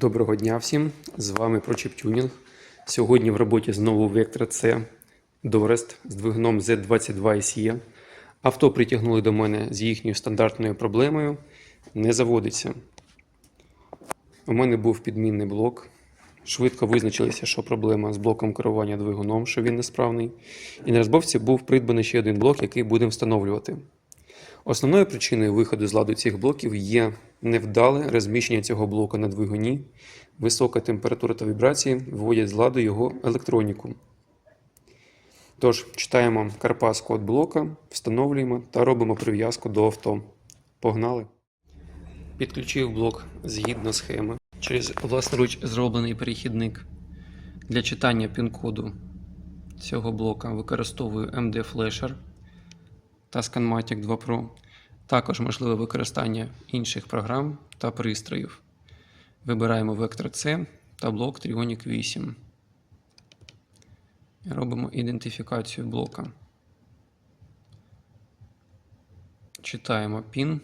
Доброго дня всім! З вами ProChipTuning. Сьогодні в роботі знову Vectra C Дорест з двигуном Z22 SE. Авто притягнули до мене з їхньою стандартною проблемою. Не заводиться. У мене був підмінний блок. Швидко визначилися, що проблема з блоком керування двигуном, що він несправний. І на розбовці був придбаний ще один блок, який будемо встановлювати. Основною причиною виходу з ладу цих блоків є невдале розміщення цього блока на двигуні, висока температура та вібрації вводять з ладу його електроніку. Тож, читаємо карпас код блока, встановлюємо та робимо прив'язку до авто. Погнали! Підключив блок згідно схеми через власноруч зроблений перехідник. Для читання пін-коду цього блока використовую MD Flasher та Scanmatic 2 Pro. Також можливе використання інших програм та пристроїв. Вибираємо вектор C та блок Trionic 8. Робимо ідентифікацію блока. Читаємо PIN.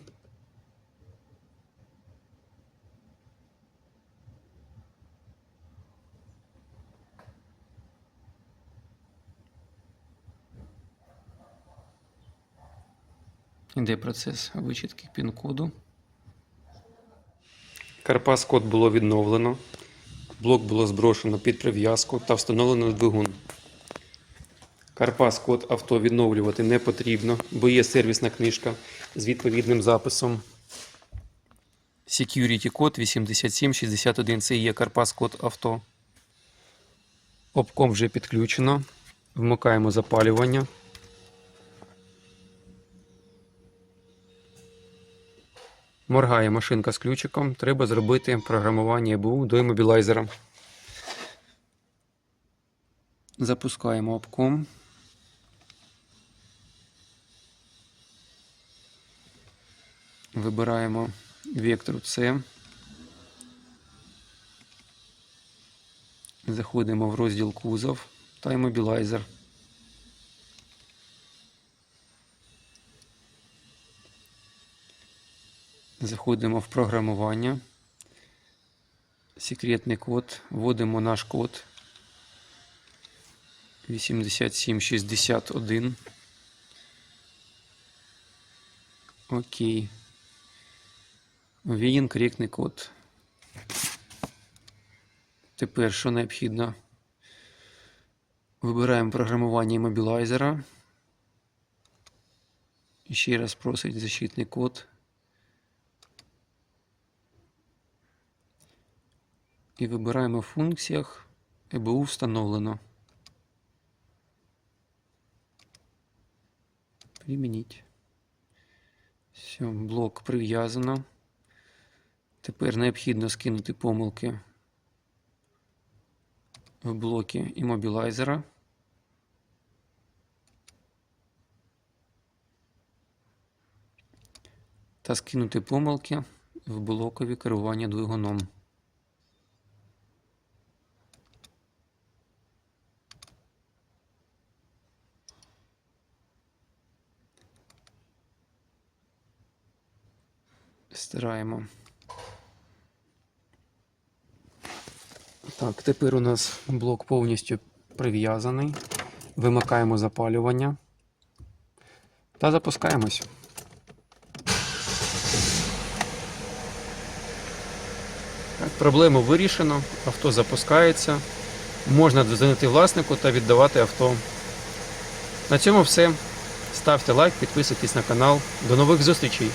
Іде процес вичитки пін-коду. Карпас код було відновлено. Блок було зброшено під прив'язку та встановлено двигун. Карпас код авто відновлювати не потрібно, бо є сервісна книжка з відповідним записом. Security код 8761 це є Карпас код авто. Обком вже підключено. Вмикаємо запалювання. Моргає машинка з ключиком. Треба зробити програмування ЕБУ до іммобілайзера. Запускаємо обком. Вибираємо вектор C. Заходимо в розділ кузов та іммобілайзер. Заходимо в програмування. Секретний код. Вводимо наш код 8761. Окей. Введен коректний код. Тепер що необхідно? Вибираємо програмування іммобілайзера. Ще раз просить защитний код. І вибираємо в функціях ЕБУ встановлено. Примініть. Все, блок прив'язано. Тепер необхідно скинути помилки в блоки іммобілайзера. Та скинути помилки в блокові керування двигуном. Стираємо. Так, тепер у нас блок повністю прив'язаний. Вимикаємо запалювання та запускаємось. Так, проблему вирішено, авто запускається. Можна дозвонити власнику та віддавати авто. На цьому все. Ставте лайк, підписуйтесь на канал. До нових зустрічей!